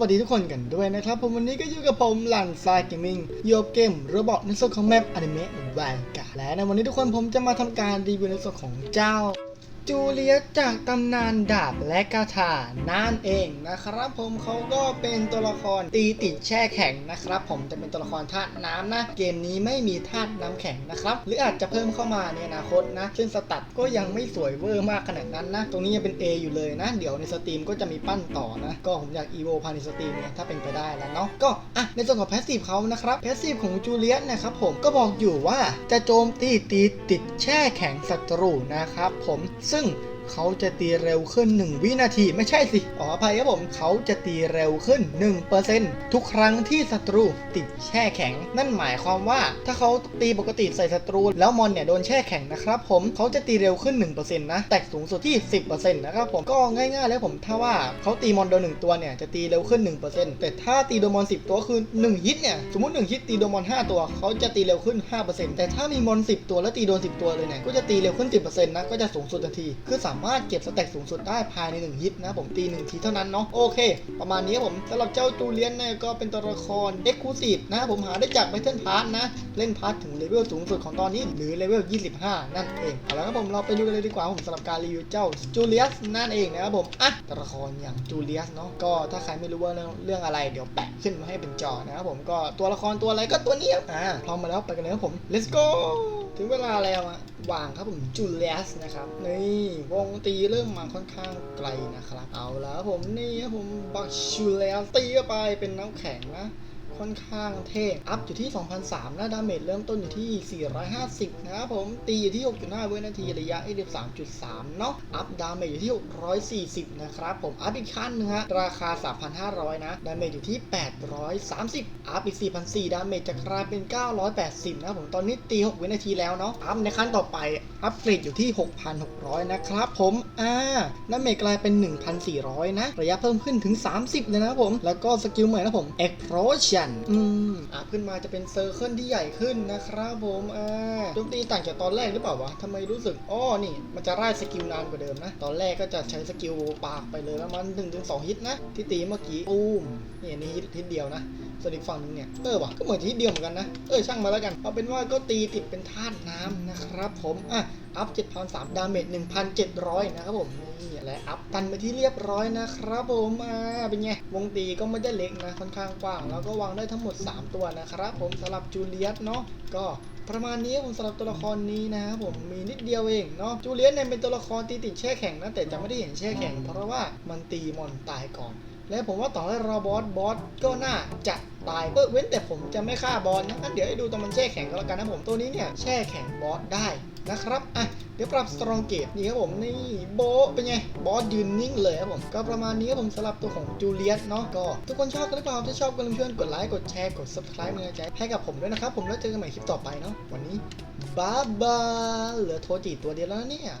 วัสดีทุกคนกันด้วยนะครับผมวันนี้ก็อยู่กับผมหลันซายเกมมิ่งโยบเกมระบบในส่วนของแมปอนิเมะแวนกาและในวันนี้ทุกคนผมจะมาทำการรีวิวในส่วนของเจ้า จูเลียจากตำนานดาบและกาถานั่นเองนะครับผมเขาก็เป็นตัวละครตีติดแช่แข็งนะครับ ผมจะเป็นตัวละครธาตุน้ำนะ เกมนี้ไม่มีธาตุน้ำแข็งนะครับ หรืออาจจะเพิ่มเข้ามาในอนาคตนะซึ่งสตัดก็ยังไม่สวยเวอร์มากขนาดนั้นนะ ตรงนี้ยังเป็น A อยู่เลยนะ เดี๋ยวในสตรีมก็จะมีปั้นต่อนะ ก็ผมอยากอีโวภาในสตรีมเนี่ยถ้าเป็นไปได้แล้วเนาะก็อะในส่วนของแพสซีฟเขานะครับแพสซีฟของจูเลียนะครับผมก็บอกอยู่ว่าจะโจมตีตีติดแช่แข็งศัตรูนะครับผมซึ่ง เขาจะตีเร็วขึ้น 1 วินาทีไม่ใช่สิขออภัยครับผมเขาจะตีเร็วขึ้น 1%ทุกครั้งที่ศัตรูติดแช่แข็ง นั่นหมายความว่าถ้าเขาตีปกติใส่ศัตรู แล้วมอนเนี่ยโดนแช่แข็งนะครับผมเขาจะตีเร็วขึ้น 1%นะแตกสูงสุดที่ 10%นะครับผมก็ง่ายๆแล้วผมถ้าว่าเขาตีมอนโดนหนึ่งตัวเนี่ยจะตีเร็วขึ้น 1%แต่ถ้าตีโดนมอน 10 ตัวคือ 1 ฮิตเนี่ยสมมติ 1 ฮิตตีโดนมอน 5 ตัว เขาจะตีเร็วขึ้น 5%แต่ถ้ามีมอน 10 ตัวแล้วตีโดน 10 ตัวเลยเนี่ยก็จะตีเร็วขึ้น 10%นะก็จะสูงสุดทันทีคือสามารถเก็บสแต็กสูงสุดได้ภายใน 1 ฮิตนะผมตี 1 ทีเท่านั้นเนาะโอเค ประมาณนี้ครับผมสำหรับเจ้าจูเลียนเนี่ยก็เป็นตัวละครเอ็กซ์คลูซีฟนะผมหาได้จากไบเทิลพาร์ทนะ เล่นพาร์ทถึงเลเวลสูงสุดของตอนนี้หรือเลเวล 25 นั่นเองเอาละครับผมเราไปดูกันเลยดีกว่าผมสำหรับการรีวิวเจ้าจูเลียสนั่นเองนะครับผมอะตัวละครอย่างจูเลียสเนาะก็ถ้าใครไม่รู้ว่าเรื่องเรื่องอะไรเดี๋ยวแปะขึ้นมาให้เป็นจอนะครับผมก็ตัวละครตัวอะไรก็ตัวนี้อ่าพร้อมมาแล้วไปกันเลยครับผม let's go ถึงเวลาแล้วอะวางครับผมจูเลียสนะครับนี่วงตีเริ่มมาค่อนข้างไกลนะครับ เอาแล้วผมนี่ครับผมบักจูเลียสตีเข้าไปเป็นน้ำแข็งนะ ค่อนข้างเท่อัพอยู่ที่ 2003นะดาเมจเริ่มต้นอยู่ที่ 450 นะครับผม ตีอยู่ที่ 6.5 วินาที ระยะ 23.3 เนาะ อัพดาเมจอยู่ที่ 640 นะครับผม อัพอีกขั้นหนึงฮะ ราคา 3,500 นะ ดาเมจอยู่ที่ 830 อัพอีก 4,400 ดาเมจจะกลายเป็น 980 นะผม ตอนนี้ตี 6 วินาทีแล้วเนาะ อัพในขั้นต่อไป อัพเกรดอยู่ที่ 6,600 นะครับผม อ่า ดาเมจกลายเป็น 1,400 นะ ระยะเพิ่มขึ้นถึง 30 เลยนะผม แล้วก็สกิลใหม่นะผม Explosion อืมอะขึ้นมาจะเป็นเซอร์เคิลที่ใหญ่ขึ้นนะครับผมอ่าโจมตีต่างจากตอนแรกหรือเปล่าวะทำไมรู้สึกอ้อนี่ มันจะไล่สกิลนานกว่าเดิมนะ ตอนแรกก็จะใช้สกิลปากไปเลยประมาณ1-2ถึงฮิตนะ ที่ตีเมื่อกี้อูมนี่อันนี้ฮิตฮิตเดียวนะส่วนอีกฝั่งหนึงเนี่ยเออว่ะก็เหมือนที่เดียวเหมือนกันนะ เออช่างมาแล้วกัน เอาเป็นว่าก็ตีติดเป็นธาตุน้ำนะครับผมอะอัพ7,003ดาเมจ 1,700 นะครับผมนี่แหละอัพตันไปที่เรียบร้อยนะครับผมอ่าเป็นไง วงตีก็ไม่ได้เล็กนะ ค่อนข้างกว้าง แล้วก็วางได้ทั้งหมด 3 ตัวนะครับ ผมสำหรับจูเลียสเนาะก็ประมาณนี้ผมสำหรับตัวละครนี้นะครับผมมีนิดเดียวเองเนาะจูเลียสเนี่ยเป็นตัวละครตีติดแช่แข็งนะแต่จะไม่ได้เห็นแช่แข็ง เพราะว่ามันตีมอนตายก่อน และผมว่าต่อให้เราบอสบอสก็น่าจะตายเออเว้นแต่ผมจะไม่ฆ่าบอสนะงั้นเดี๋ยวให้ดูตอนมันแช่แข็งก็แล้วกันนะผมตัวนี้เนี่ยแช่แข็งบอสได้นะครับ อะ เดี๋ยวปรับสตรองเกตนี่ครับผม นี่โบเป็นไง บอสยืนนิ่งเลยครับผม ก็ประมาณนี้ครับผมสำหรับตัวของจูเลียสเนาะ ก็ ทุกคนชอบกันหรือเปล่าถ้าชอบก็ลืมช่วยกดไลค์ กดแชร์ กด subscribe เป็นกำลังใจให้กับผมด้วยนะครับ ผมแล้วเจอกันใหม่คลิปต่อไปเนาะ วันนี้บ๊ายบายเหลือโทจิตัวเดียวแล้วเนี่ย